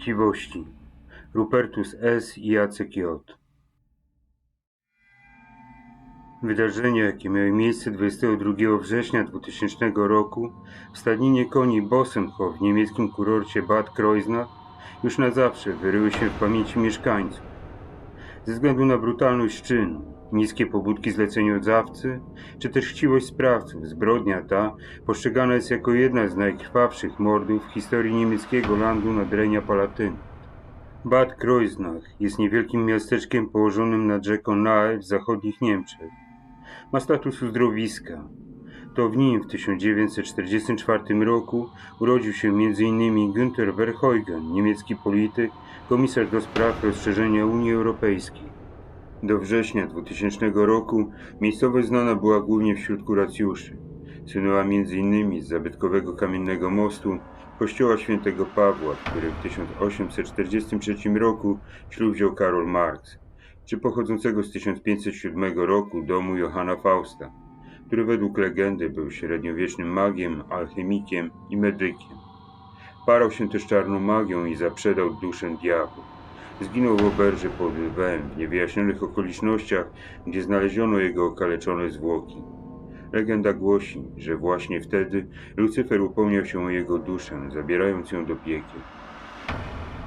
chciwości. Rupertus S. i Jacek J. Wydarzenia, jakie miały miejsce 22 września 2000 roku w stadninie koni Bossenhof w niemieckim kurorcie Bad Kreuznach już na zawsze wyryły się w pamięci mieszkańców. Ze względu na brutalność czynu, niskie pobudki zleceniodawcy, czy też chciwość sprawców, zbrodnia ta postrzegana jest jako jedna z najkrwawszych mordów w historii niemieckiego landu nadrenia Palatyny. Bad Kreuznach jest niewielkim miasteczkiem położonym nad rzeką Nahe w zachodnich Niemczech. Ma status uzdrowiska. To w nim w 1944 roku urodził się m.in. Günther Verheugen, niemiecki polityk, komisarz do spraw rozszerzenia Unii Europejskiej. Do września 2000 roku miejscowość znana była głównie wśród kuracjuszy. Słynęła m.in. z zabytkowego kamiennego mostu kościoła świętego Pawła, w którym w 1843 roku ślub wziął Karol Marx, czy pochodzącego z 1507 roku domu Johanna Fausta, który według legendy był średniowiecznym magiem, alchemikiem i medykiem. Parał się też czarną magią i zaprzedał duszę diabłu. Zginął w oberży pod lwem w niewyjaśnionych okolicznościach, gdzie znaleziono jego okaleczone zwłoki. Legenda głosi, że właśnie wtedy Lucyfer upomniał się o jego duszę, zabierając ją do piekieł.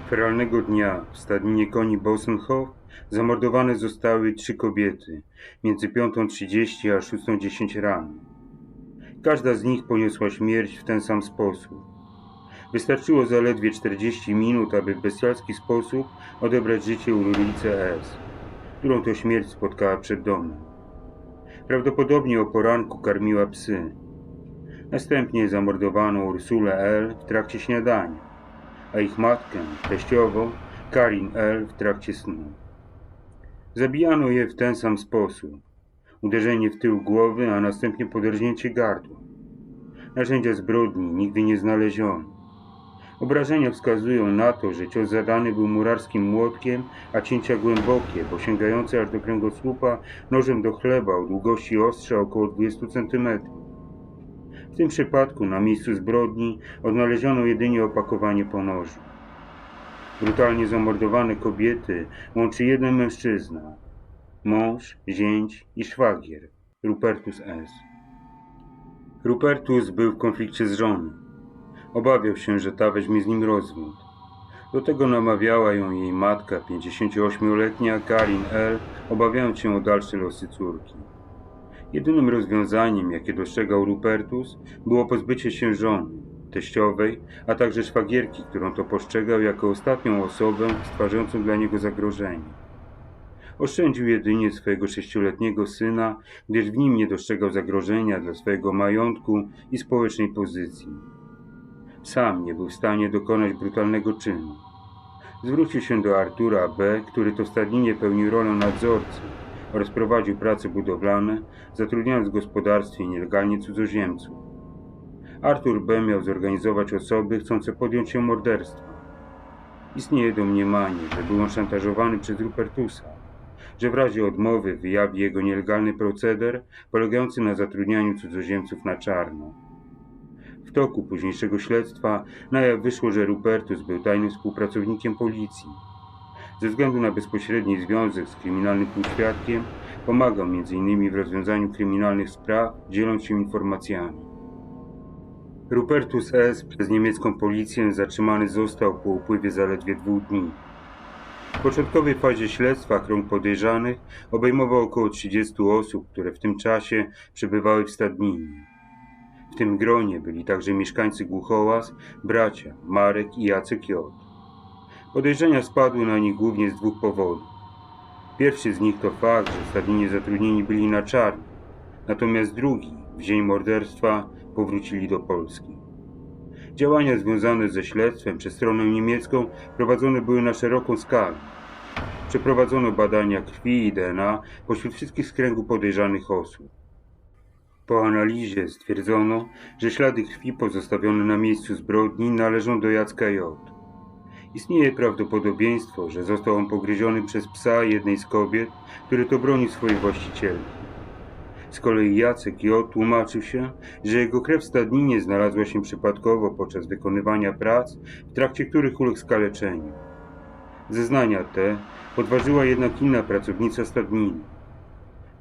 Feralnego dnia w stadninie koni Bossenhof zamordowane zostały trzy kobiety między 5.30 a 6.10 rano. Każda z nich poniosła śmierć w ten sam sposób. Wystarczyło zaledwie 40 minut, aby w bestialski sposób odebrać życie Ulrice S., którą to śmierć spotkała przed domem. Prawdopodobnie o poranku karmiła psy. Następnie zamordowano Ursulę L. w trakcie śniadania, a ich matkę, teściową, Karin L. w trakcie snu. Zabijano je w ten sam sposób. Uderzenie w tył głowy, a następnie poderżnięcie gardła. Narzędzia zbrodni nigdy nie znaleziono. Obrażenia wskazują na to, że cios zadany był murarskim młotkiem, a cięcia głębokie, bo sięgające aż do kręgosłupa nożem do chleba o długości ostrza około 20 cm. W tym przypadku na miejscu zbrodni odnaleziono jedynie opakowanie po nożu. Brutalnie zamordowane kobiety łączy jeden mężczyzna. Mąż, zięć i szwagier, Rupertus S. Rupertus był w konflikcie z żoną. Obawiał się, że ta weźmie z nim rozwód. Do tego namawiała ją jej matka, 58-letnia Karin L., obawiając się o dalsze losy córki. Jedynym rozwiązaniem, jakie dostrzegał Rupertus, było pozbycie się żony, teściowej, a także szwagierki, którą to postrzegał jako ostatnią osobę stwarzającą dla niego zagrożenie. Oszczędził jedynie swojego sześcioletniego syna, gdyż w nim nie dostrzegał zagrożenia dla swojego majątku i społecznej pozycji. Sam nie był w stanie dokonać brutalnego czynu. Zwrócił się do Artura B., który to stadninie pełnił rolę nadzorcy oraz prowadził prace budowlane, zatrudniając w gospodarstwie nielegalnie cudzoziemców. Artur B. miał zorganizować osoby chcące podjąć się morderstwa. Istnieje domniemanie, że był on szantażowany przez Rupertusa, że w razie odmowy wyjawi jego nielegalny proceder polegający na zatrudnianiu cudzoziemców na czarno. W toku późniejszego śledztwa na jaw wyszło, że Rupertus był tajnym współpracownikiem policji. Ze względu na bezpośredni związek z kryminalnym półświadkiem pomagał m.in. w rozwiązaniu kryminalnych spraw, dzieląc się informacjami. Rupertus S. przez niemiecką policję zatrzymany został po upływie zaledwie dwóch dni. W początkowej fazie śledztwa krąg podejrzanych obejmował około 30 osób, które w tym czasie przebywały w stadninie. W tym gronie byli także mieszkańcy Głuchołaz, bracia Marek i Jacek J. Podejrzenia spadły na nich głównie z dwóch powodów. Pierwszy z nich to fakt, że stadninie zatrudnieni byli na czarno, natomiast drugi, w dzień morderstwa, powrócili do Polski. Działania związane ze śledztwem przez stronę niemiecką prowadzone były na szeroką skalę. Przeprowadzono badania krwi i DNA pośród wszystkich z kręgu podejrzanych osób. Po analizie stwierdzono, że ślady krwi pozostawione na miejscu zbrodni należą do Jacka J. Istnieje prawdopodobieństwo, że został on pogryziony przez psa jednej z kobiet, który to broni swojej właścicielki. Z kolei Jacek J. tłumaczył się, że jego krew w stadninie znalazła się przypadkowo podczas wykonywania prac, w trakcie których uległ skaleczeniu. Zeznania te podważyła jednak inna pracownica stadniny.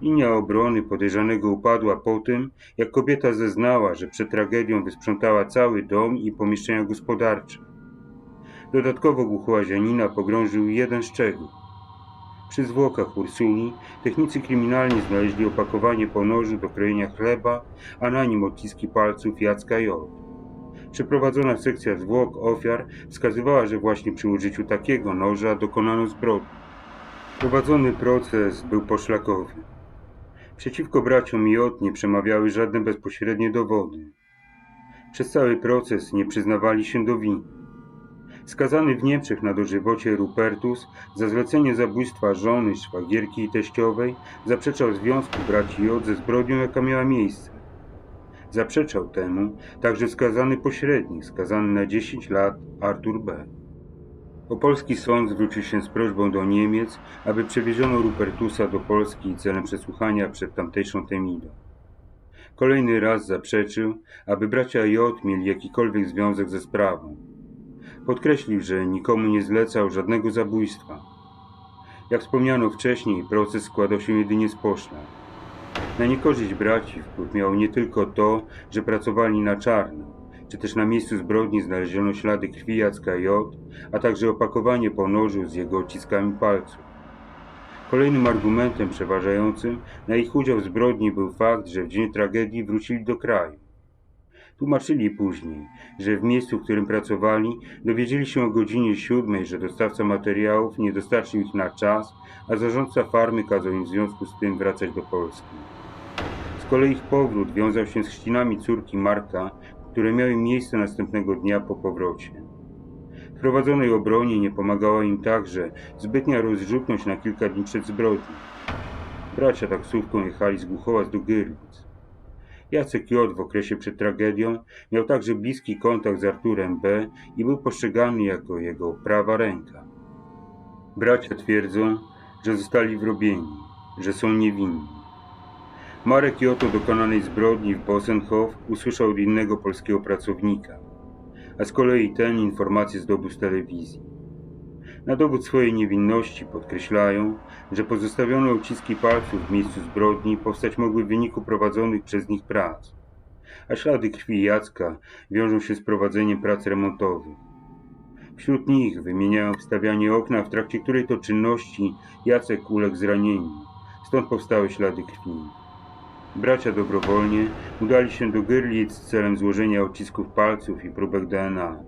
Linia obrony podejrzanego upadła po tym, jak kobieta zeznała, że przed tragedią wysprzątała cały dom i pomieszczenia gospodarcze. Dodatkowo głuchołazianina pogrążył jeden szczegół. Przy zwłokach Ursuli technicy kryminalni znaleźli opakowanie po nożu do krojenia chleba, a na nim odciski palców Jacka J. Przeprowadzona sekcja zwłok ofiar wskazywała, że właśnie przy użyciu takiego noża dokonano zbrodni. Prowadzony proces był poszlakowy. Przeciwko braciom J nie przemawiały żadne bezpośrednie dowody. Przez cały proces nie przyznawali się do winy. Skazany w Niemczech na dożywocie Rupertus za zlecenie zabójstwa żony, szwagierki i teściowej zaprzeczał związku braci J ze zbrodnią, jaka miała miejsce. Zaprzeczał temu także skazany pośrednik, skazany na 10 lat Artur B. Opolski sąd zwrócił się z prośbą do Niemiec, aby przewieziono Rupertusa do Polski celem przesłuchania przed tamtejszą Temidą. Kolejny raz zaprzeczył, aby bracia J mieli jakikolwiek związek ze sprawą. Podkreślił, że nikomu nie zlecał żadnego zabójstwa. Jak wspomniano wcześniej, proces składał się jedynie z poszlak. Na niekorzyść braci wpływ miało nie tylko to, że pracowali na czarno, czy też na miejscu zbrodni znaleziono ślady krwi Jacka J, a także opakowanie po nożu z jego odciskami palców. Kolejnym argumentem przeważającym na ich udział w zbrodni był fakt, że w dzień tragedii wrócili do kraju. Tłumaczyli później, że w miejscu, w którym pracowali, dowiedzieli się o godzinie siódmej, że dostawca materiałów nie dostarczył ich na czas, a zarządca farmy kazał im w związku z tym wracać do Polski. Z kolei ich powrót wiązał się z chrzcinami córki Marka, które miały miejsce następnego dnia po powrocie. W prowadzonej obronie nie pomagała im także zbytnia rozrzutność na kilka dni przed zbrodnią. Bracia taksówką jechali z Głuchowa do Gyrlic. Jacek J. w okresie przed tragedią miał także bliski kontakt z Arturem B. i był postrzegany jako jego prawa ręka. Bracia twierdzą, że zostali wrobieni, że są niewinni. Marek J. o dokonanej zbrodni w Bosenhof usłyszał od innego polskiego pracownika, a z kolei ten informację zdobył z telewizji. Na dowód swojej niewinności podkreślają, że pozostawione odciski palców w miejscu zbrodni powstać mogły w wyniku prowadzonych przez nich prac, a ślady krwi Jacka wiążą się z prowadzeniem prac remontowych. Wśród nich wymieniają wstawianie okna, w trakcie której to czynności Jacek uległ zranieniu, stąd powstały ślady krwi. Bracia dobrowolnie udali się do Gyrlic celem złożenia odcisków palców i próbek DNA.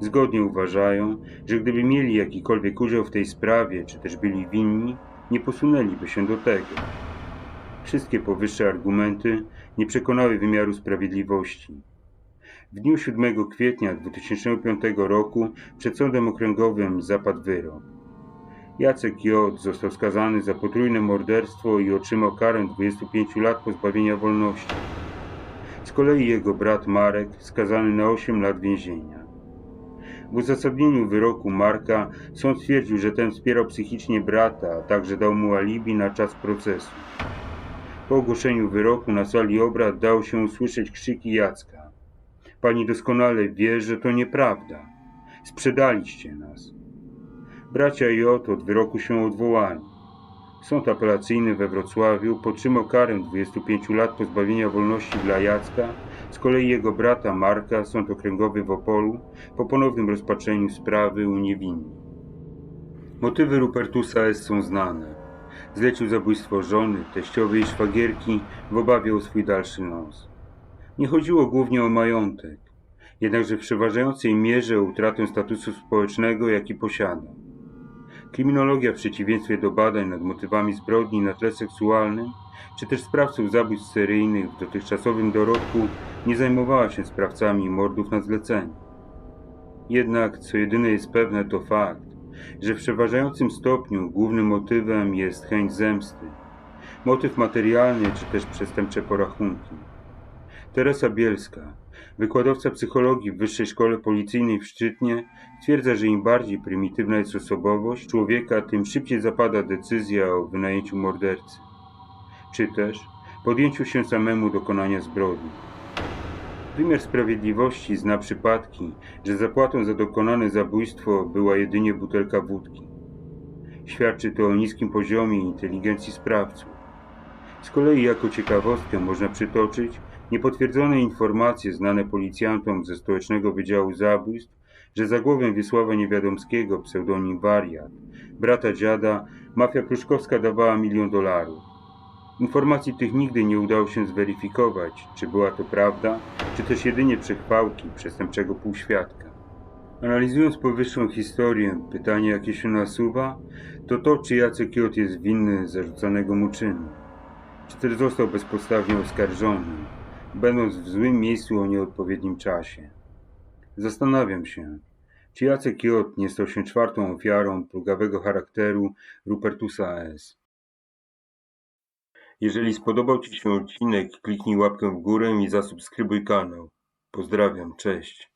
Zgodnie uważają, że gdyby mieli jakikolwiek udział w tej sprawie, czy też byli winni, nie posunęliby się do tego. Wszystkie powyższe argumenty nie przekonały wymiaru sprawiedliwości. W dniu 7 kwietnia 2005 roku przed sądem okręgowym zapadł wyrok. Jacek J. został skazany za potrójne morderstwo i otrzymał karę 25 lat pozbawienia wolności. Z kolei jego brat Marek skazany na 8 lat więzienia. W uzasadnieniu wyroku Marka sąd stwierdził, że ten wspierał psychicznie brata, a także dał mu alibi na czas procesu. Po ogłoszeniu wyroku na sali obrad dało się usłyszeć krzyki Jacka. Pani doskonale wie, że to nieprawda. Sprzedaliście nas. Bracia J od wyroku się odwołali. Sąd apelacyjny we Wrocławiu podtrzymał karę 25 lat pozbawienia wolności dla Jacka, z kolei jego brata Marka, sąd okręgowy w Opolu, po ponownym rozpatrzeniu sprawy uniewinnił. Motywy Rupertusa S. są znane. Zlecił zabójstwo żony, teściowej i szwagierki w obawie o swój dalszy los. Nie chodziło głównie o majątek, jednakże w przeważającej mierze o utratę statusu społecznego, jaki posiada. Kryminologia w przeciwieństwie do badań nad motywami zbrodni na tle seksualnym, czy też sprawców zabójstw seryjnych w dotychczasowym dorobku nie zajmowała się sprawcami mordów na zlecenie. Jednak co jedyne jest pewne to fakt, że w przeważającym stopniu głównym motywem jest chęć zemsty, motyw materialny czy też przestępcze porachunki. Teresa Bielska, wykładowca psychologii w Wyższej Szkole Policyjnej w Szczytnie, twierdza, że im bardziej prymitywna jest osobowość człowieka, tym szybciej zapada decyzja o wynajęciu mordercy. Czy też podjęciu się samemu dokonania zbrodni. Wymiar sprawiedliwości zna przypadki, że zapłatą za dokonane zabójstwo była jedynie butelka wódki. Świadczy to o niskim poziomie inteligencji sprawców. Z kolei jako ciekawostkę można przytoczyć niepotwierdzone informacje znane policjantom ze Stołecznego Wydziału Zabójstw, że za głowę Wiesława Niewiadomskiego, pseudonim Wariat, brata dziada, mafia pruszkowska dawała milion dolarów. Informacji tych nigdy nie udało się zweryfikować, czy była to prawda, czy też jedynie przechwałki przestępczego półświadka. Analizując powyższą historię, pytanie jakie się nasuwa, to to, czy Jacek J. jest winny zarzucanego mu czynu, czy też został bezpodstawnie oskarżony, będąc w złym miejscu o nieodpowiednim czasie. Zastanawiam się, czy Jacek J. nie stał się czwartą ofiarą plugawego charakteru Rupertusa S. Jeżeli spodobał Ci się odcinek, kliknij łapkę w górę i zasubskrybuj kanał. Pozdrawiam, cześć.